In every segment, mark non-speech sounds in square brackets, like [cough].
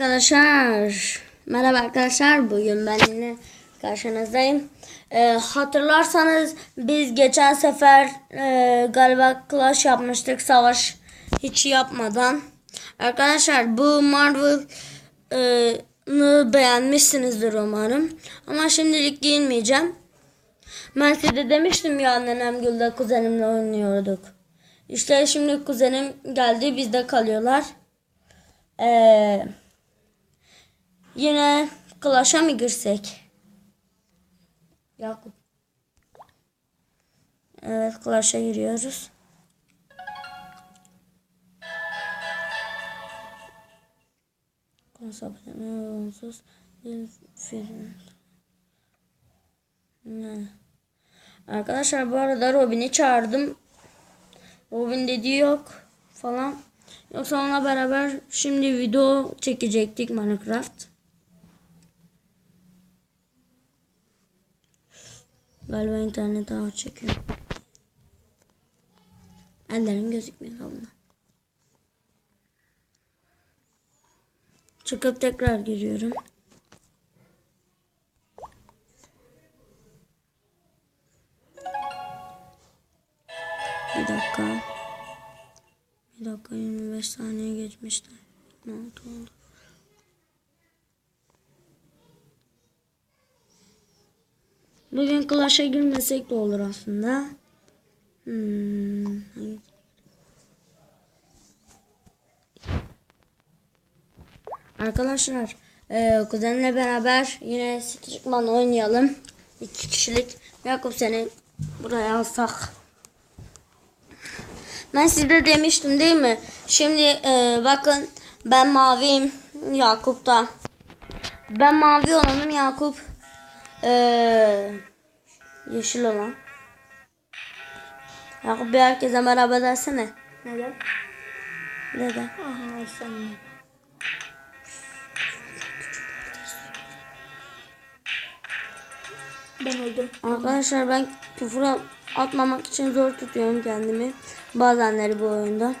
arkadaşlar. Merhaba arkadaşlar. Bugün ben yine karşınızdayım. Ee, hatırlarsanız biz geçen sefer e, galiba Clash yapmıştık. Savaş hiç yapmadan. Arkadaşlar bu Marvel nı beğenmişsinizdir umarım. Ama şimdilik giyinmeyeceğim. Ben size demiştim ya annem Gül'de kuzenimle oynuyorduk. İşte şimdi kuzenim geldi bizde kalıyorlar. Ee, yine Clash'a mı girsek? Yakup. Evet Clash'a giriyoruz. Konsept onsuz bir film. Ne? Arkadaşlar bu arada Robin'i çağırdım. Robin dediği yok falan. Yoksa onunla beraber şimdi video çekecektik Minecraft. Galiba internet ağır çekiyor. Ellerim gözükmüyor abla. Çıkıp tekrar giriyorum. Bugün Clash'a girmesek de olur aslında. Hmm. Arkadaşlar e, kuzenle beraber yine Strikman oynayalım. İki kişilik. Yakup seni buraya alsak. Ben size demiştim değil mi? Şimdi e, bakın ben maviyim Yakup da. Ben mavi olanım Yakup. E, yeşil olan. Yakup bir herkese merhaba dersene. Neden? Neden? Aha sen de. Ben öldüm. Arkadaşlar ben küfür atmamak için zor tutuyorum kendimi. Bazenleri bu oyunda.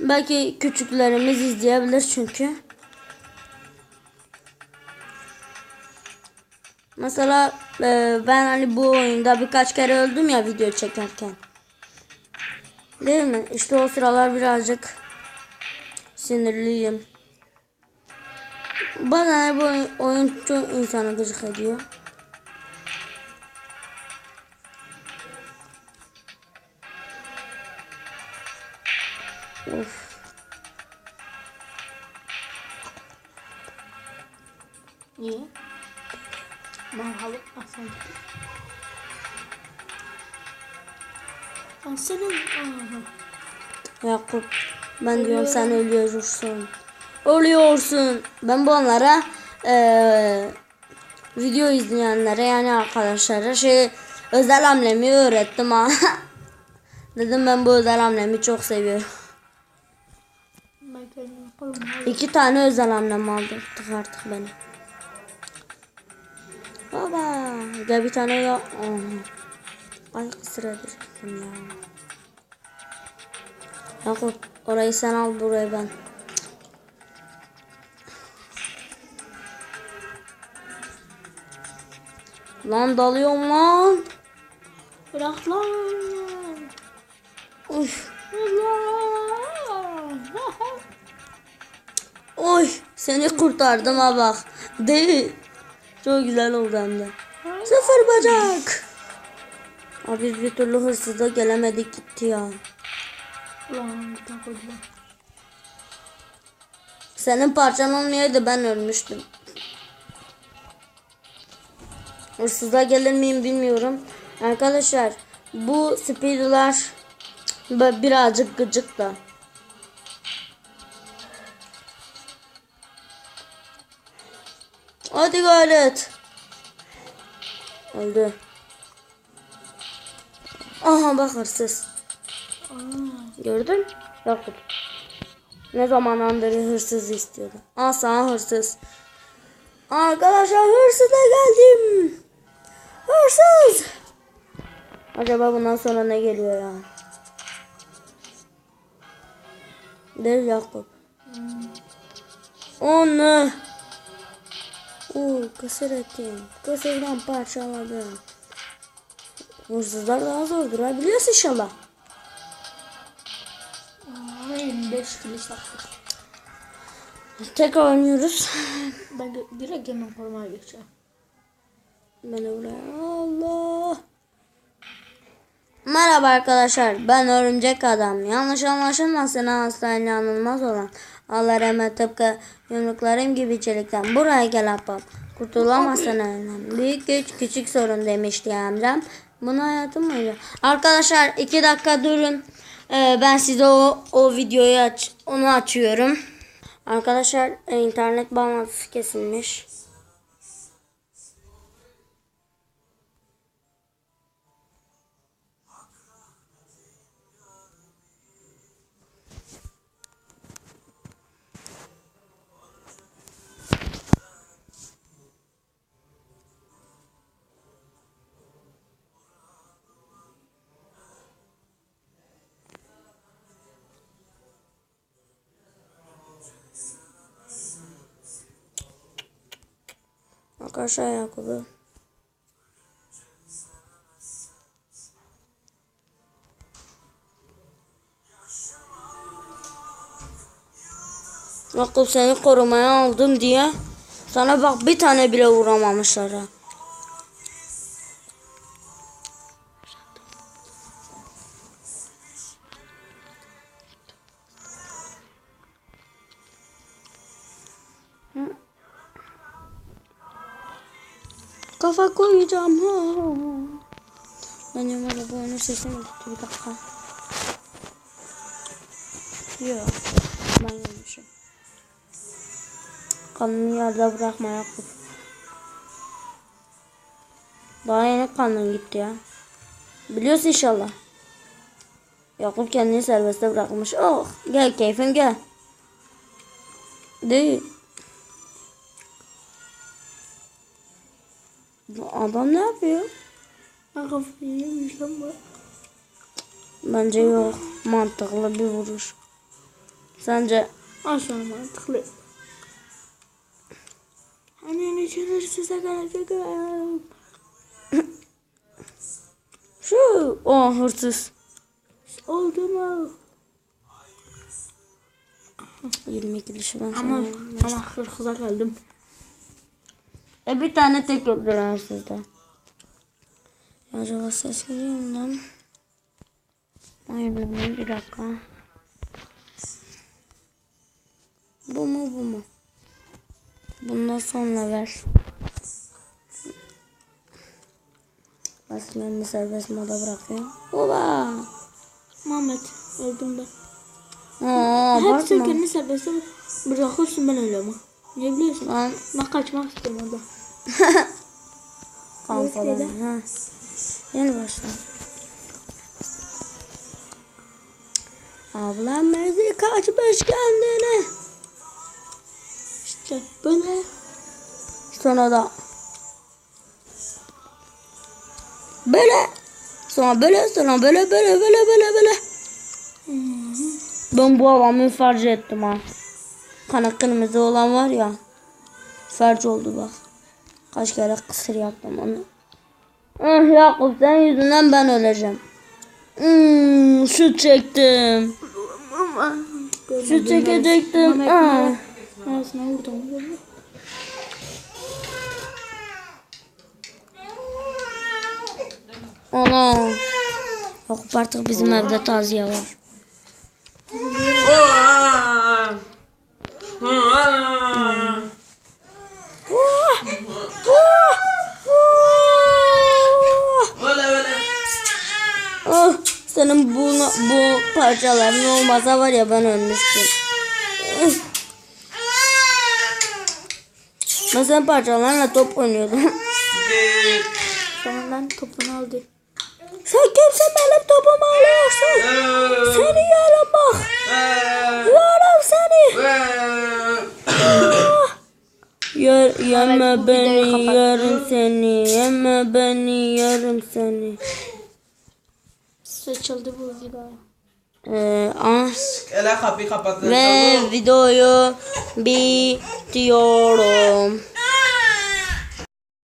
Belki küçüklerimiz izleyebilir çünkü. Mesela e, ben hani bu oyunda birkaç kere öldüm ya video çekerken. Değil mi? İşte o sıralar birazcık sinirliyim. Bazen bu oyun çok insanı gıcık ediyor. Of. Niye? Ben senin... Aha. Yakup ben diyorum sen ölüyorsun. Ölüyorsun. Ben bu onlara eee, video izleyenlere yani arkadaşlara şey özel hamlemi öğrettim ha. [laughs] Dedim ben bu özel hamlemi çok seviyorum. İki tane özel hamlem aldık artık beni. Baba gel bir tane ya. Aha. Ay sıra düştüm ya. Yakup orayı sen al burayı ben. Lan dalıyorum lan. Bırak lan. Uf. Oy seni kurtardım ha bak. Değil. Çok güzel oldu hem de. Sıfır bacak. Abi biz bir türlü hırsıza gelemedik gitti ya. Ulan. Senin parçan olmayaydı ben ölmüştüm. Hırsıza gelir miyim bilmiyorum. Arkadaşlar bu speedler birazcık gıcık da. Hadi gayret. Öldü. Aha bak hırsız. Gördün? Yakup. Ne zamandan beri hırsız istiyordum. Al sana hırsız. Arkadaşlar hırsıza geldim. Hırsız. Acaba bundan sonra ne geliyor ya? Değil Yakup. Onu. Oo, kısır ettim. Kısırdan parçaladım. Hırsızlar daha zor durabiliyoruz inşallah. Aa, 25 kilo sattık. Tekrar oynuyoruz. [laughs] Ben direkt hemen korumaya geçeceğim. Ben buraya. Allah. Merhaba arkadaşlar. Ben Örümcek Adam. Yanlış anlaşılmasın asla inanılmaz olan. Rahmet tıpkı yumruklarım gibi çelikten. Buraya gel ahbap. Kurtulamazsın elinden. Büyük güç küçük sorun demişti amcam. Bunu hayatım boyunca. Arkadaşlar iki dakika durun. Ee, ben size o, o videoyu aç, onu açıyorum. Arkadaşlar e, internet bağlantısı kesilmiş. Arkadaşlar ayakkabı. Yakup seni korumaya aldım diye sana bak bir tane bile vuramamışlar ha. Kafa koyacağım. Benim araba onun sesini gitti bir dakika. Yok. Ben görmüşüm. Kanını yerde bırakma Yakup. Daha yeni kanın gitti ya. Biliyorsun inşallah. Yakup kendini serbeste bırakmış. Oh gel keyfim gel. Değil. Adam ne yapıyor? Ben kafayı yemiş lan. Bence yok. Mantıklı bir vuruş. Sence? Aşağı mantıklı. Anneni çığırır size gelecek. [laughs] Şu o hırsız. Oldu mu? 22 kişi ben Ama ama hırsıza geldim. E bir tane tek yoktur sizde. Acaba ses geliyor mu lan? Hayır bir dakika. Bu mu bu mu? Bundan sonra ver. Aslında serbest moda bırakıyor. Oba! Mehmet öldüm ben. Aa, Hep kendini serbest bırakırsın ben ama. Ne biliyorsun? Lan Ben kaçmak istiyorum orada. [laughs] kan falan. Ha. Yeni başla. Ablam Merzi kaçmış kendini. İşte böyle. Sonra da böyle sonra böyle sonra böyle böyle böyle böyle böyle. Ben bu adamı farc ettim ha. Kana kırmızı olan var ya. Farc oldu bak. Kaç kere kısır yaptım onu. Ah Yakup sen yüzünden ben öleceğim. Hmm, şut çektim. Şut çekecektim. Ah. Vurdum? Ana. Yakup artık bizim evde taziye var. Ah, senin bu, bu parçaların olmasa var ya ben ölmüştüm. Ben senin parçalarla top oynuyordum. Sonra ben topunu aldı. Sen kimsin benim topumu alıyorsun? Seni yerim bak. Yerim seni. Yer, yeme bu videoyu beni, yerim seni. Yeme beni, yerim seni. Seçildi bu video. Ee, ah, kapıyı kapattı. ve videoyu bitiyorum.